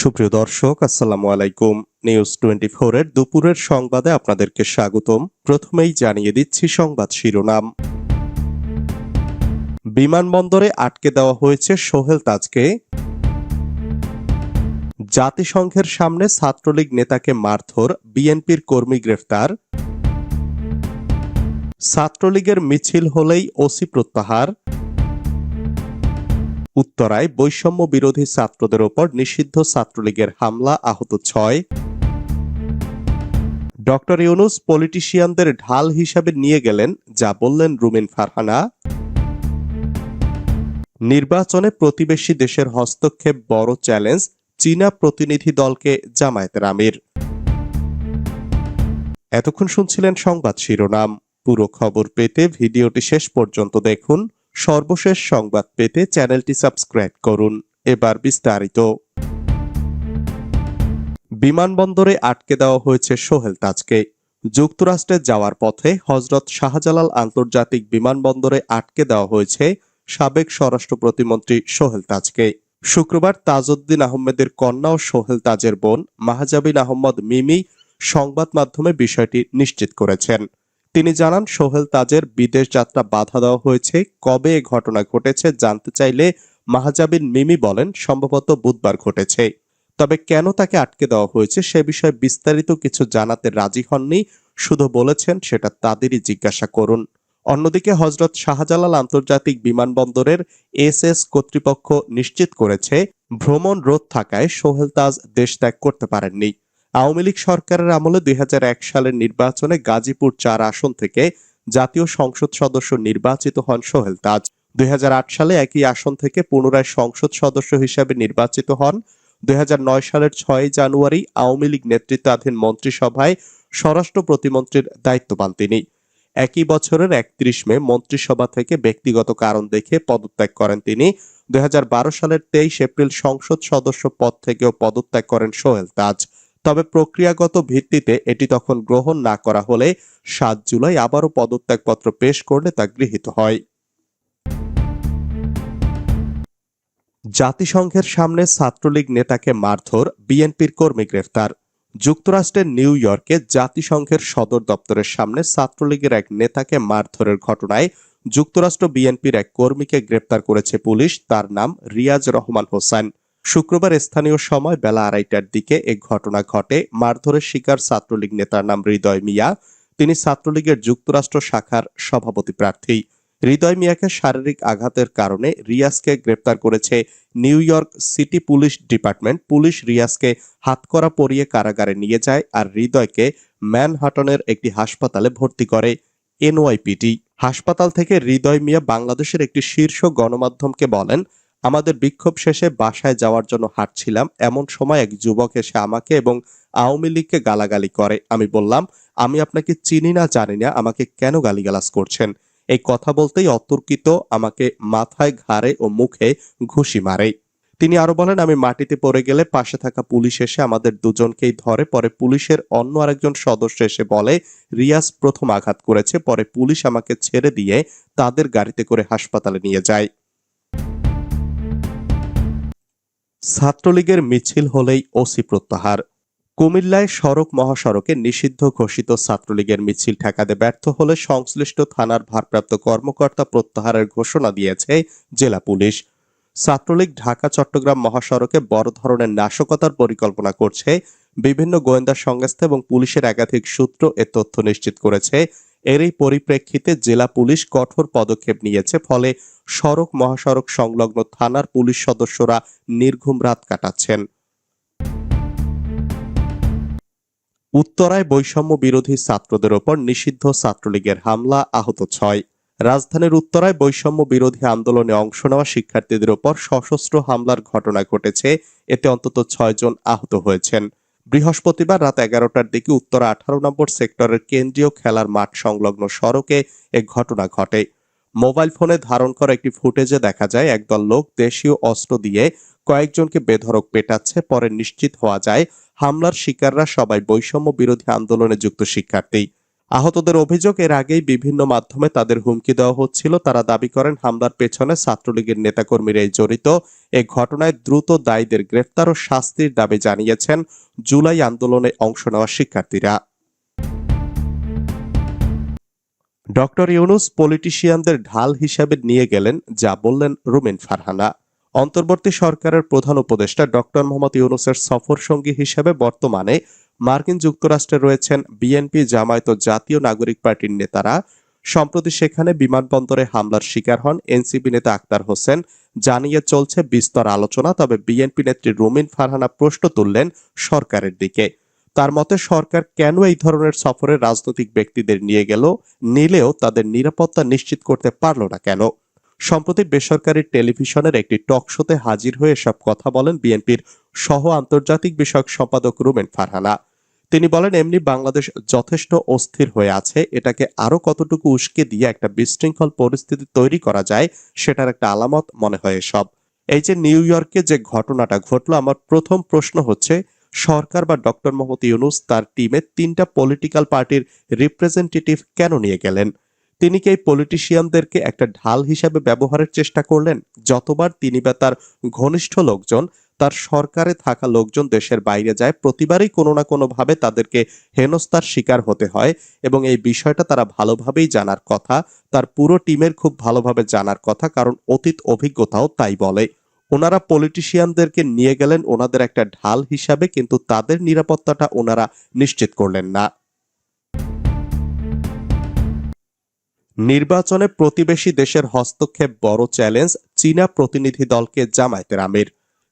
সুপ্রিয় দর্শক, আসসালামু আলাইকুম। নিউজ টোয়েন্টি এর দুপুরের সংবাদে আপনাদেরকে স্বাগতম। প্রথমেই জানিয়ে দিচ্ছি সংবাদ শিরোনাম। বিমানবন্দরে আটকে দেওয়া হয়েছে সোহেল তাজকে। জাতিসংঘের সামনে ছাত্রলীগ নেতাকে মারধর, বিএনপির কর্মী গ্রেফতার। ছাত্রলীগের মিছিল হলেই ওসি প্রত্যাহার। উত্তরায় বৈষম্য বিরোধী ছাত্রদের ওপর নিষিদ্ধ ছাত্রলীগের হামলা, আহত ছয়। ডক্টর ইউনুস পলিটিশিয়ানদের ঢাল হিসাবে নিয়ে গেলেন, যা বললেন রুমিন ফারহানা। নির্বাচনে প্রতিবেশী দেশের হস্তক্ষেপ বড় চ্যালেঞ্জ, চীনা প্রতিনিধি দলকে জামায়াতের আমির। এতক্ষণ শুনছিলেন সংবাদ শিরোনাম। পুরো খবর পেতে ভিডিওটি শেষ পর্যন্ত দেখুন। সর্বশেষ সংবাদ পেতে চ্যানেলটি সাবস্ক্রাইব করুন। এবার বিস্তারিত। বিমানবন্দরে আটকে দেওয়া হয়েছে সোহেল তাজকে। যুক্তরাষ্ট্রে যাওয়ার পথে হজরত শাহজালাল আন্তর্জাতিক বিমানবন্দরে আটকে দেওয়া হয়েছে সাবেক স্বরাষ্ট্র প্রতিমন্ত্রী সোহেল তাজকে। শুক্রবার তাজউদ্দিন আহমেদের কন্যা ও সোহেল তাজের বোন মাহজাবিন আহমদ মিমি সংবাদ মাধ্যমে বিষয়টি নিশ্চিত করেছেন। তিনি জানান, সোহেল তাজের বিদেশ যাত্রা বাধা দেওয়া হয়েছে। কবে এ ঘটনা ঘটেছে জানতে চাইলে মাহাজাবিন মিমি বলেন, সম্ভবত বুধবার ঘটেছে। তবে কেন তাকে আটকে দেওয়া হয়েছে সে বিষয়ে বিস্তারিত কিছু জানাতে রাজি হননি। শুধু বলেছেন, সেটা তাদেরই জিজ্ঞাসা করুন। অন্যদিকে হজরত শাহজালাল আন্তর্জাতিক বিমানবন্দরের এস এস কর্তৃপক্ষ নিশ্চিত করেছে, ভ্রমণ রোধ থাকায় সোহেল তাজ দেশ ত্যাগ করতে পারেননি। আওয়ামী লীগ সরকারের আমলে দুই হাজার এক সালের নির্বাচনে গাজীপুর চার আসন থেকে জাতীয় সংসদ সদস্য নির্বাচিত হন সোহেল তাজ। দুই হাজার আট সালে একই আসন থেকে পুনরায় সংসদ সদস্য হিসেবে নির্বাচিত হন। দুই হাজার নয় সালের ছয় জানুয়ারি আওয়ামী লীগ নেতৃত্বাধীন মন্ত্রিসভায় স্বরাষ্ট্র প্রতিমন্ত্রীর দায়িত্ব পান তিনি। একই বছরের একত্রিশ মে মন্ত্রিসভা থেকে ব্যক্তিগত কারণ দেখে পদত্যাগ করেন তিনি। দুই হাজার বারো সালের তেইশ এপ্রিল সংসদ সদস্য পদ থেকেও পদত্যাগ করেন সোহেল তাজ। তবে প্রক্রিয়াগত ভিত্তিতে এটি তখন গ্রহণ না করা হলে সাত জুলাই আবারও পদত্যাগপত্র পেশ করলে তা গৃহীত হয়। জাতিসংঘের সামনে ছাত্রলীগ নেতাকে মারধর বিএনপির কর্মী গ্রেফতার। যুক্তরাষ্ট্রের নিউ ইয়র্কে জাতিসংঘের সদর দপ্তরের সামনে ছাত্রলীগের এক নেতাকে মারধরের ঘটনায় যুক্তরাষ্ট্র বিএনপির এক কর্মীকে গ্রেপ্তার করেছে পুলিশ, তার নাম রিয়াজ রহমান হোসেন। শুক্রবার স্থানীয় সময় বেলা আড়াইটার দিকে এ ঘটনা ঘটে। মারধরের শিকার ছাত্রলীগ নেতার নাম হৃদয় মিয়া। তিনি ছাত্রলীগের যুক্তরাষ্ট্র শাখার সভাপতি প্রার্থী। হৃদয় মিয়াকে শারীরিক আঘাতের কারণে রিয়াজকে গ্রেপ্তার করেছে New York City police department. Police রিয়াজকে হাতকড়া পরিয়ে কারাগারে নিয়ে যায় আর হৃদয়কে ম্যানহাটনের একটি হাসপাতালে ভর্তি করে এনওয়াইপিটি হাসপাতাল থেকে হৃদয় মিয়া বাংলাদেশের একটি শীর্ষ গণমাধ্যমকে বলেন আমাদের বিক্ষোভ শেষে বাসায় যাওয়ার জন্য হাঁটছিলাম। এমন সময় এক যুবক এসে আমাকে এবং আওয়ামী লীগকে গালাগালি করে। আমি বললাম, আমি আপনাকে চিনি না, জানি না, আমাকে কেন গালিগালাজ করছেন? এই কথা বলতেই অতর্কিত আমাকে মাথায় ঘাড়ে ও মুখে ঘুষি মারে। তিনি আরও বলেন, আমি মাটিতে পড়ে গেলে পাশে থাকা পুলিশ এসে আমাদের দুজনকেই ধরে, পরে পুলিশের অন্য আরেকজন সদস্য এসে বলে, রিয়াজ প্রথম আঘাত করেছে, পরে পুলিশ আমাকে ছেড়ে দিয়ে তাদের গাড়িতে করে হাসপাতালে নিয়ে যায় ছাত্রলীগের মিছিল হলেই ওসি প্রত্যাহার। কুমিল্লায় সড়ক মহাসড়কে নিষিদ্ধ ঘোষিত ছাত্রলীগের মিছিল ঠেকাতে ব্যর্থ হলে সংশ্লিষ্ট থানার ভারপ্রাপ্ত কর্মকর্তা প্রত্যাহারের ঘোষণা দিয়েছে জেলা পুলিশ। ছাত্রলীগ ঢাকা, চট্টগ্রাম মহাসড়কে বড় ধরনের নাশকতার পরিকল্পনা করছে। বিভিন্ন গোয়েন্দা সংস্থা এবং পুলিশের একাধিক সূত্র এ তথ্য নিশ্চিত করেছে। এরই পরিপ্রেক্ষিতে জেলা পুলিশ কঠোর পদক্ষেপ নিয়েছে, ফলে সড়ক মহাসড়ক সংলগ্ন থানার পুলিশ সদস্যরা নির্ঘুম রাত কাটাচ্ছেন। উত্তরায় বৈষম্য বিরোধী ছাত্রদের ওপর নিষিদ্ধ ছাত্রলীগের হামলা, আহত ছয়। রাজধানীর উত্তরায় বৈষম্য বিরোধী আন্দোলনে অংশ নেওয়া শিক্ষার্থীদের ওপর সশস্ত্র হামলার ঘটনা ঘটেছে। এতে অন্তত ছয় জন আহত হয়েছেন। বৃহস্পতিবার রাত এগারোটার দিকে উত্তরা আঠারো নম্বর সেক্টরের কেন্দ্রীয় খেলার মাঠ সংলগ্ন সড়কে এ ঘটনা ঘটে। মোবাইল ফোনে ধারণ করা একটি ফুটেজে দেখা যায়, একদল লোক দেশীয় অস্ত্র দিয়ে কয়েকজনকে বেধরক পেটাচ্ছে, পরে নিশ্চিত হওয়া যায় হামলার শিকাররা সবাই বৈষম্য বিরোধী আন্দোলনে যুক্ত শিক্ষার্থী। আহতদের অভিযোগ, এর আগেই বিভিন্ন মাধ্যমে তাদের হুমকি দেওয়া হচ্ছিল। তারা দাবি করেন, হামলার পেছনে ছাত্রলীগের নেতাকর্মীরাই জড়িত। এ ঘটনায় দ্রুত দায়ীদের গ্রেফতার ও শাস্তির দাবি জানিয়েছেন জুলাই আন্দোলনে অংশ নেওয়া শিক্ষার্থীরা। ডক্টর ইউনুস পলিটিশিয়ানদের ঢাল হিসাবে নিয়ে গেলেন, যা বললেন রুমিন ফারহানা। অন্তর্বর্তী সরকারের প্রধান উপদেষ্টা ডক্টর মোহাম্মদ ইউনুসের সফর সঙ্গী হিসেবে বর্তমানে মার্কিন যুক্তরাষ্ট্রে রয়েছেন বিএনপি, জামায়াত ও জাতীয় নাগরিক পার্টির নেতারা। সম্প্রতি সেখানে বিমানবন্দরে হামলার শিকার হন এনসিপি নেতা আক্তার হোসেন। জানিয়ে চলছে বিস্তর আলোচনা, তবে বিএনপি নেত্রী রুমিন ফারহানা প্রশ্ন তুললেন সরকারের দিকে। তার মতে, সরকার কেন এই ধরনের সফরে রাজনৈতিক ব্যক্তিদের নিয়ে গেল, নিলেও তাদের নিরাপত্তা নিশ্চিত করতে পারল না কেন? সম্প্রতি বেসরকারি টেলিভিশনের একটি টক শোতে হাজির হয়ে সব কথা বলেন বিএনপির সহ আন্তর্জাতিক বিষয়ক সম্পাদক রুমেন ফারহানা। তিনি বলেন, এমনি বাংলাদেশ যথেষ্ট অস্থির হয়ে আছে। এটাকে আরও কতটুকু উস্কে দিয়ে একটা বিশৃঙ্খল পরিস্থিতি তৈরি করা যায়, সেটার একটা আলামত মনে হয় এসব। এই যে নিউ ইয়র্কে যে ঘটনাটা ঘটলো, আমার প্রথম প্রশ্ন হচ্ছে, সরকার বা ডক্টর মোহাম্মদ ইউনুস তার টিমে তিনটা পলিটিক্যাল পার্টির রিপ্রেজেন্টেটিভ কেন নিয়ে গেলেন? তিনি কি এই পলিটিশিয়ানদেরকে একটা ঢাল হিসাবে ব্যবহারের চেষ্টা করলেন? যতবার তিনি বা তার ঘনিষ্ঠ লোকজন তার সরকারে থাকা লোকজন দেশের বাইরে যায়, প্রতিবারই কোনো না কোনো ভাবে তাদেরকে হেনস্থার শিকার হতে হয় এবং এই বিষয়টা তারা ভালোভাবেই জানার কথা। তার পুরো টিমের খুব ভালোভাবে জানার কথা, কারণ অতীত অভিজ্ঞতাও তাই বলে। ওনারা পলিটিশিয়ানদেরকে নিয়ে গেলেন ওনাদের একটা ঢাল হিসাবে, কিন্তু তাদের নিরাপত্তাটা ওনারা নিশ্চিত করলেন না। নির্বাচনে প্রতিবেশী দেশের হস্তক্ষেপ বড় চ্যালেঞ্জ, চীনা প্রতিনিধি দলকে জামায়াতের আমির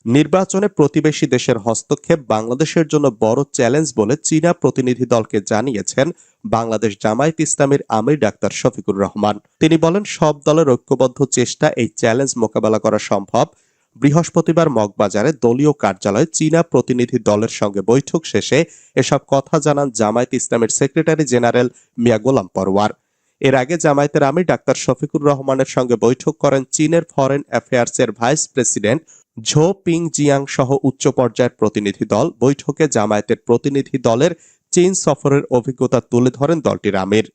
নির্বাচনে প্রতিবেশী দেশের হস্তক্ষেপ বাংলাদেশের জন্য বড় চ্যালেঞ্জ বলে চীনা প্রতিনিধি দলকে জানিয়েছেন বাংলাদেশ জামায়াত ইসলামের আমির ডাক্তার শফিকুর রহমান। তিনি বলেন, সব দলের ঐক্যবদ্ধ চেষ্টা এই চ্যালেঞ্জ মোকাবেলা করা সম্ভব। বৃহস্পতিবার মগবাজারে দলীয় কার্যালয়ে চীনা প্রতিনিধি দলের সঙ্গে বৈঠক শেষে এসব কথা জানান জামায়াত ইসলামের সেক্রেটারি জেনারেল মিয়া গোলাম পরওয়ার। এর আগে জামায়াতের আমির ডাক্তার শফিকুর রহমানের সঙ্গে বৈঠক করেন চীনের foreign অ্যাফেয়ার্সের vice president Zhou Ping Jiang সহ উচ্চ পর্যায়ের প্রতিনিধি দল বৈঠকে জামায়াতের প্রতিনিধি দলের চীন সফরের অভিজ্ঞতা তুলে ধরেন দলটির আমির।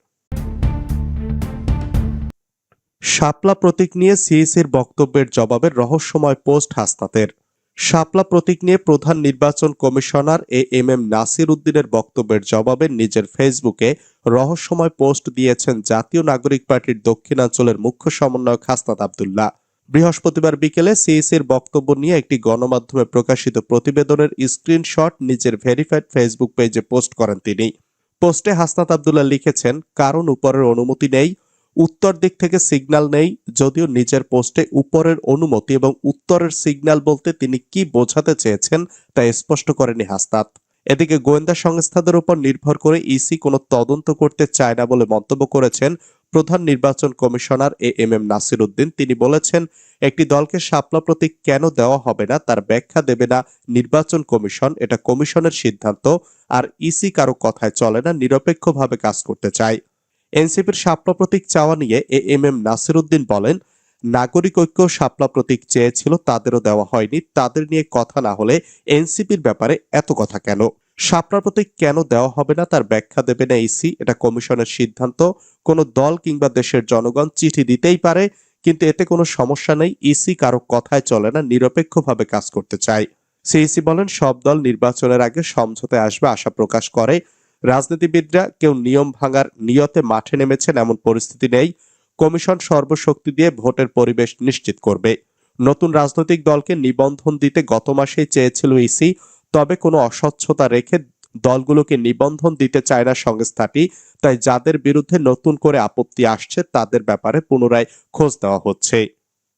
শাপলা প্রতীক নিয়ে সিএসির বক্তব্যের জবাবে রহস্যময় পোস্ট হাসনাতের। শাপলা প্রতীক নিয়ে প্রধান নির্বাচন commissioner A M M Nasir উদ্দিনের বক্তব্যের জবাবে নিজের ফেসবুকে রহস্যময় পোস্ট দিয়েছেন জাতীয় নাগরিক পার্টির দক্ষিণাঞ্চলের মুখ্য সমন্বয়ক হাসনাত আবদুল্লাহ। বৃহস্পতিবার বিকেলে সিএসির বক্তব্য নিয়ে একটি গণমাধ্যমে প্রকাশিত প্রতিবেদনের স্ক্রিনশট নিজের ভেরিফাইড ফেসবুক পেজে পোস্ট করেন তিনি। পোস্টে হাসনাত আবদুল্লাহ লিখেছেন, কারণ উপরের অনুমতি নেই, উত্তর দিক থেকে সিগন্যাল নেই, যদিও নিজের পোস্টে উপরের অনুমতি এবং উত্তরের সিগন্যাল বলতে তিনি কি বোঝাতে চেয়েছেন তা স্পষ্ট করেনি হাসনাত। এদিকে গোয়েন্দা সংস্থাদের উপর নির্ভর করে ইসি কোনো তদন্ত করতে চায় না বলে মন্তব্য করেছেন প্রধান নির্বাচন commissioner A M M Nasir Uddin, তিনি বলেছেন, একটি দলকে শাপলা প্রতীক কেন দেওয়া হবে না, তার ব্যাখ্যা দেবে না নির্বাচন কমিশন, এটা কমিশনের সিদ্ধান্ত, আর ইসি কারও কথায় চলে না, নিরপেক্ষভাবে কাজ করতে চায়। এনসিপির শাপলা প্রতীক চাওয়া নিয়ে A M M Nasir Uddin বলেন, নাগরিক ঐক্য শাপলা প্রতীক চেয়েছিল, তাদেরও দেওয়া হয়নি, তাদের নিয়ে কথা না হলে এনসিপির ব্যাপারে এত কথা কেন? শাপলা প্রতীক কেন দেওয়া হবে না, তার ব্যাখ্যা দেবে না ইসি এটা কমিশনের সিদ্ধান্ত। কোনো দল কিংবা দেশের জনগণ চিঠি দিতেই পারে, কিন্তু এতে কোনো সমস্যা নেই। ইসি কারও কথায় চলে না, নিরপেক্ষভাবে কাজ করতে চায়। সিইসি বলেন, সব দল নির্বাচনের আগে সমঝোতায় আসবে, আশা প্রকাশ করে। রাজনীতিবিদরা কেউ নিয়ম ভাঙার নিয়তে মাঠে নেমেছেন, এমন পরিস্থিতি নেই। কমিশন সর্বশক্তি দিয়ে ভোটের পরিবেশ নিশ্চিত করবে। নতুন রাজনৈতিক দলকে নিবন্ধন দিতে গত মাসেই চেয়েছিল ইসি তবে কোনো অস্বচ্ছতা রেখে দলগুলোকে নিবন্ধন দিতে চায় না সংস্থাটি। তাই যাদের বিরুদ্ধে নতুন করে আপত্তি আসছে, তাদের ব্যাপারে পুনরায় খোঁজ দেওয়া হচ্ছে।